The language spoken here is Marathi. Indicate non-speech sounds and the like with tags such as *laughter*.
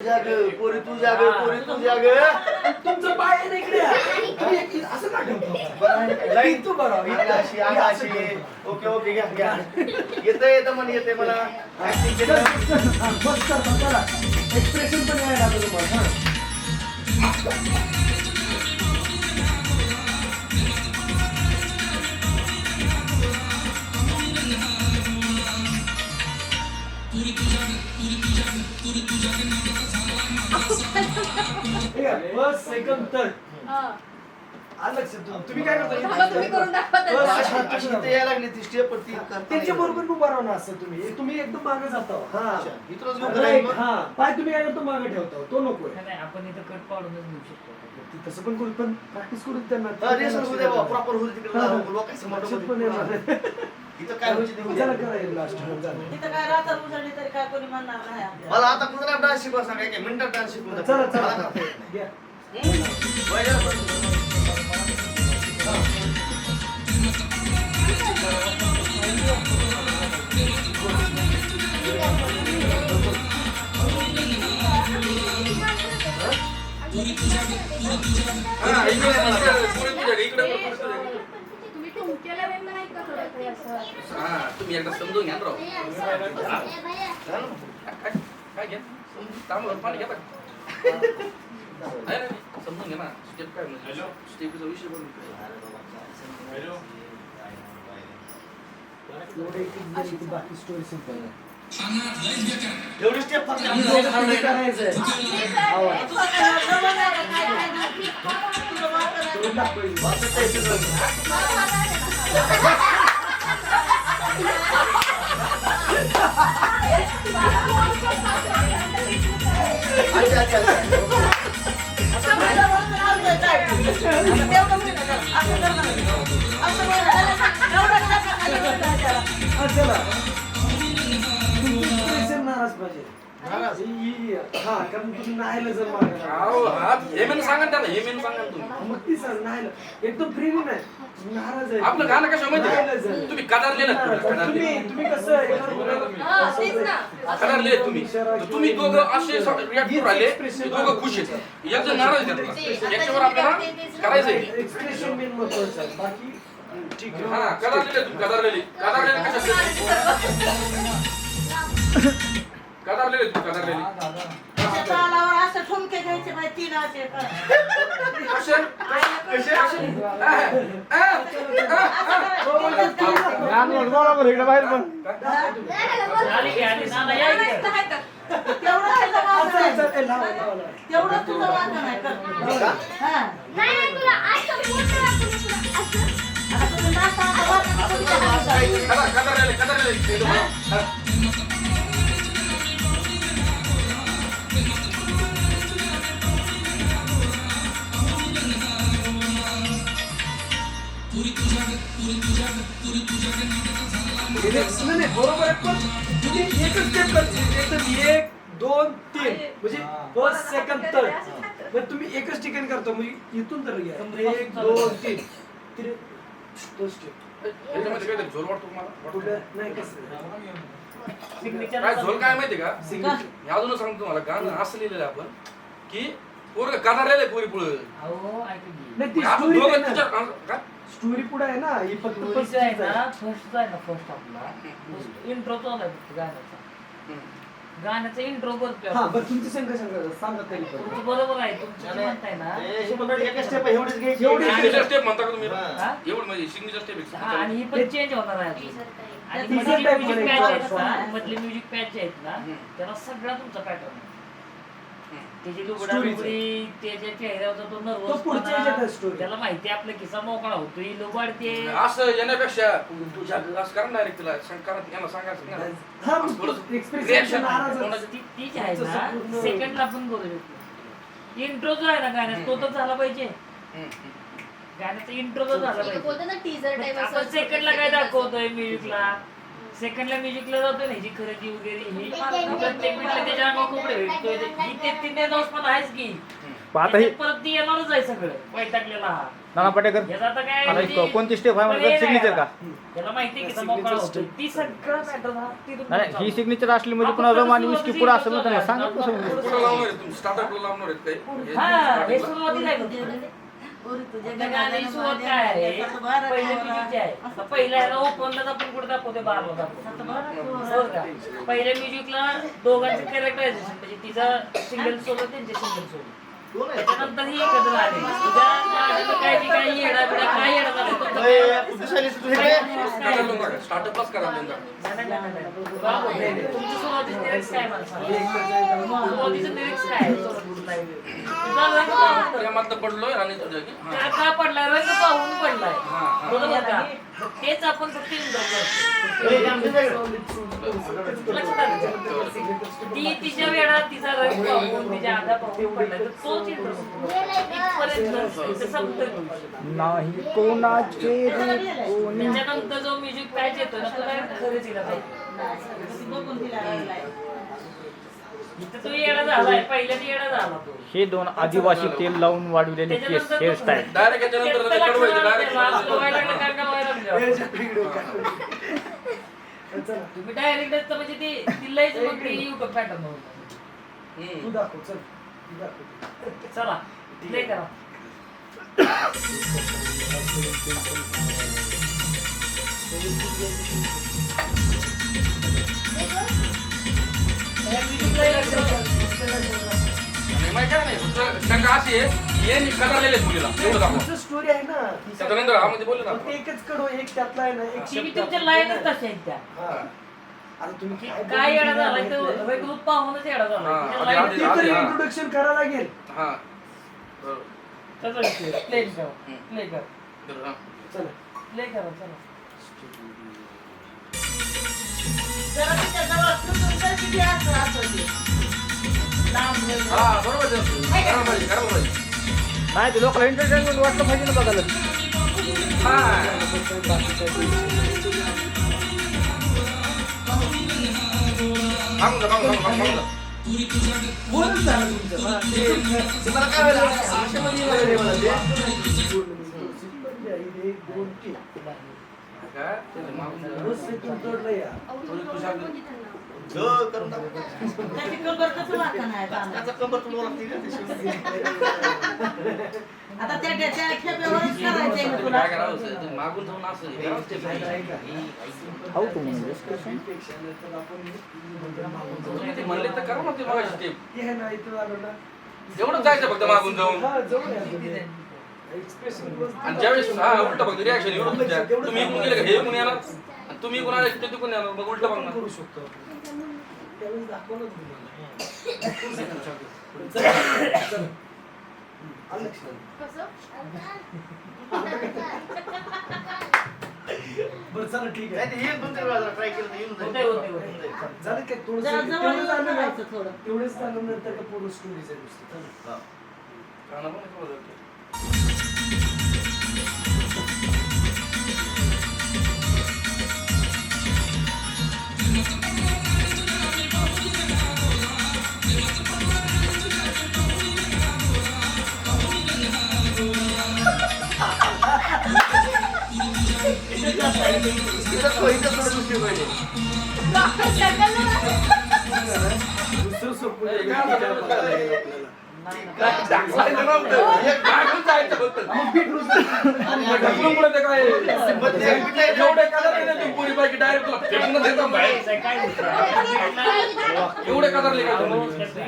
तुझ्या ग पोरी तुझ्या ग पोरी तुझ्या ग तुमचं पाय आहे ना इकडे. तुम्ही एक- असं का ठेवतो बरं लाईन तू बरं अंगाशी अंगाशी ओके ओके घ्या घ्या. येतं येतं मन येते मला. Acting केलं. बस कर बस करा एक्सप्रेशन पण यायला लागलं तुम्हाला हा. फर्स्ट सेकंड थर्ड हा. आलं लक्षात तुम- तुम्ही काय थांबा, तुम्ही करून करता दाखवा बस, त्यांना. अशी अशी इथे यायला लागली ती स्टेप वरती त्यांच्या बरोबर उभा राहणं असं तुम्ही. तुम्ही एकदम मागे जाता. हा. इथूनच घेऊन Right, जाईल हा. पाय तुम्ही काय करतो? मागे ठेवता तो नकोय नाही, नाही, आपण इथं कट पाडूनच घेऊ शकतो. ती तसं पण करू पण प्रॅक्टिस करू त्यांना. होऊ प्रॉपर होऊ दे तिकडे हा. लक्षात पण येणार. नाही. इथं काय व्हायचं ते होऊ चला दे. करा लास्ट झालं तिथं काय राहतात उजळली तरी काय कोणी म्हणणार नाही आपल्याला. मला आता कुठला डान्स शिकवा सांगा एक मिनिटात डान्स शिकवून द्या. चला मला चला करता येत नाही. घ्या. वय पण. हा, इकडे मला. पुढे तुझ्या इकडे पुढे तुझ्या घरी. तुम्ही ठुमक्याला वेळ नाही का थोडं काही असं हा, तुम्ही एकदा समजून घ्या ना राव. काय काय घ्या? तांबूळ पाणी घ्या बरं. नाही, नाही, नाही. समजून घ्या ना. स्टेप काय म्हणजे? स्टेपचा विषय एक जरी ती बाकी स्टोरी सिंपल. एवढी स्टेप फक्त ही? अच्छा अच्छा अच्छा असं हा, कारण तुम्ही नाहीला जर. अहो, हा हे मेनू सांगा ना त्याला हे मेनू सांगा ना तुम्ही. मग ती सर नाहीला. एकदम फ्रीली नाही. नाराज आहे. आपलं गाणं कसं माहिती का? आहे. तुम्ही कदारलेलं नाराज. कदारले. तुम्ही तुम्ही कसं एखादं बोलायला- हा, तेच ना. कदारले तुम्ही. तर तुम्ही दोघं असे रिॲक्ट करून राहिले ते दोघं खुश आहेत. एक जण नाराज आहे त्यातला. याच्यावर आपल्याला करायचं आहे एक्सप्रेशन मेन महत्वाचं आहे. बाकी ठीक आहे. हा कदारलेले तुम्ही कदारलेले कदारलेले कशा कदारलेले तुम्ही कदारलेले. त्याच्या तालावर असं ठुमके घ्यायचे बाई तीन असे कसे? कसे? कसे आ, आ, आली की आली नाना या इकडे. तेवढं नाही. तुझं. आता आता हातात कदारलेले कदारलेले. नाही, बरोबर आहे, पण तुम्ही एकच step करते. एकदम एक दोन तीन. म्हणजे फर्स्ट सेकंड थर्ड पण तुम्ही एकच ठिकाणी करतो म्हणजे इथून तर घ्या एक दोन तीन. तीन दोन स्टेप याच्यामध्ये काहीतरी झोल वाटतो तुम्हाला? कुठं नाही कसं? Signature काय झोल काय माहिती का. मी अजूनच सांगतो तुम्हाला गाणं असं लिहिलेलं आहे आपण की पोरग कदारलेले पोरी पुढे. नाही ती स्टोरी काय? स्टोरी पुढे आहे ना ही फक्त जो आहे ना आहे. फर्स्ट आहे ना फर्स्ट आपला. इंट्रो तो आलाय फक्त गाण्याचा. गाण्याचा इंट्रो करतोय हा. बरं तुमची संघ सांगा सांगा तरी पण. तुमचं बरोबर आहे तुमचं जे म्हणताय ना. हे एक स्टेप एवढीच घ्यायची एवढी स्टेप म्हणता का तुम्ही? एवढं म्हणजे सिग्नेचर स्टेप हा आणि ही पण चेंज होणार आहे. आणि मधले म्युझिक पॅच आहेत. ना मधले म्युझिक पॅच जे आहेत ना. त्याला सगळा तुमचा पॅटर्न त्याची. लुगडालुगडी त्याच्या तो तो पुढच्या ह्याच्यात आहे नर्वस story. त्याला माहिती आहे आपला किस्सा मोकळा होतो ही लुबाडते असं येण्यापेक्षा तुझ्या असं करा डायरेक्ट तिला सांग करा यांना सांगायचं नाही. हा असं मग थोडंसं एक्सप्रेशन reaction. नाराज कोणाचं- ती जी तुमचं सेकंडला पण करू शकतो. इंट्रो जो आहे ना गाण्यात तो तर झाला पाहिजे. हम्म, हम्म. गाण्याचा इंट्रो तर झाला पाहिजे. बोलतो ना टीजर टाइप आपण सेकंडला काय दाखवतोय म्युझिकला सेकंडला म्युझिकला जातोय ना ह्याची खरेदी वगैरे ही प्रत्येक मिनिटला त्याच्या अंगावर कपडे भेटतोय ही ते तीन पण आहेच की. पण आता ही परत ती येणारच आहे सगळं. वैतागलेला. हा नाना पाटेकर याचा आता काय आता म्हणजे- ही कोणती स्टेप आहे? मला सिग्नेचर का? त्याला माहिती आहे की मोकळा होतो ती सगळं मॅटर नाही ही सिग्नेचर असली म्हणजे पुन्हा रम आणि विस्की पुढं असं ना सांगा कसं म्हणजे. कुठं लावणार आहे? तुम्ही स्टार्टअपला लावणार आहेत? काही हा हे हे सुरुवातीला आहे बघ. कुठे दाखवतो बारला दाखवतो पहिल्या म्युझिकला दोघांचे कॅरेक्टरायझेशन म्हणजे तिचा सिंगल सोबत त्यांचे सिंगल सोबत कोण आहे? त्याच्यानंतर ही एकत्र आली. तुझ्या काय येडा बिडा काय येडा हे? स्टार्टअपलाच करा पडलोय आणि तुझ्या की पडलाय रंग पाहून पडलाय. बरोबर का मग तेच आपण फक्त? ती तिच्या वेळात तिचा रंग पाहून तिच्या आधा पाहून तर तोच. नाही कोणाचे रूप कोणी त्याच्यानंतर जो म्युझिक पॅच येतो ना तो काय खरंच येला पाहिजे बघून तिला लागलाय. इथं तो येडा झालाय पहिल्यात येडा झाला तो. हे दोन आदिवासी तेल लावून वाढवलेले केस हेअरस्टाईल डायरेक्ट ते कडवायचं डायरेक्ट *laughs* तुम्ही डायरेक्ट म्हणजे ती ती लयच मग ती युट्यूब पॅटर्न होतं तू दाखव चल. तू दाखव. चला प्ले करा. या music ला एक नाही फक्त शंका अशी आहे यांनी कदरलेले मुलीला. एवढं दाखवा. स्टोरी आहे ना त्याच्यानंतर हा मध्ये बोलले ना फक्त एकच कडो एक त्यातला आहे ना एक ती शब्द तुमच्या लाईनच तशा आहेत त्या. हा. आता तुम्ही काय येडा झालाय पाहूनच हा, झालाय आधी-. आधी- ते हा. इंट्रोडक्शन करावं लागेल. हा. प्ले कर प्ले कर. बरोबर, हा. चला. प्ले करा चला. जरा तिच्या जवळ तुटून तर किती असं असं ते. हा बरोबर आहे. करायला पाहिजे करायला पाहिजे नाही ते लोकांना एंटरटेनमेंट वाटलं पाहिजे ना बघायला हा, काय त्याची कंबर कसं शिवून? आता त्या खेपेवरच करायचंय ना तुला. हाऊ टू म्हणले तर करा ना ते ना एवढंच जायचं फक्त मागून जाऊन आणि ज्यावेळेस हा उलट बघ रिॲक्शन एवढं तुमच्या तुम्ही इकडून गेले का हे इकडून येणार आणि तुम्ही इकडून आले ते तिकडून येणार मग उलट बघणार करू शकतो त्यावेळेस दाखवलं. आलं. बरं चला ठीक नाही, आहे ते येईल दोन तीन वेळा ट्राय केलं तर येऊन जाईल. होतंय, होतंय, होतंय. येऊन जाईल. झालं काय थोडं जरा जवळ तेवढं येऊन झालं ना करायचं थोडं तेवढंच झालं नंतर का पूर्ण स्टोरीज आहे नुसतं चला. हा. गाणं पण जातं. डायरेक्ट एवढे कलरले काय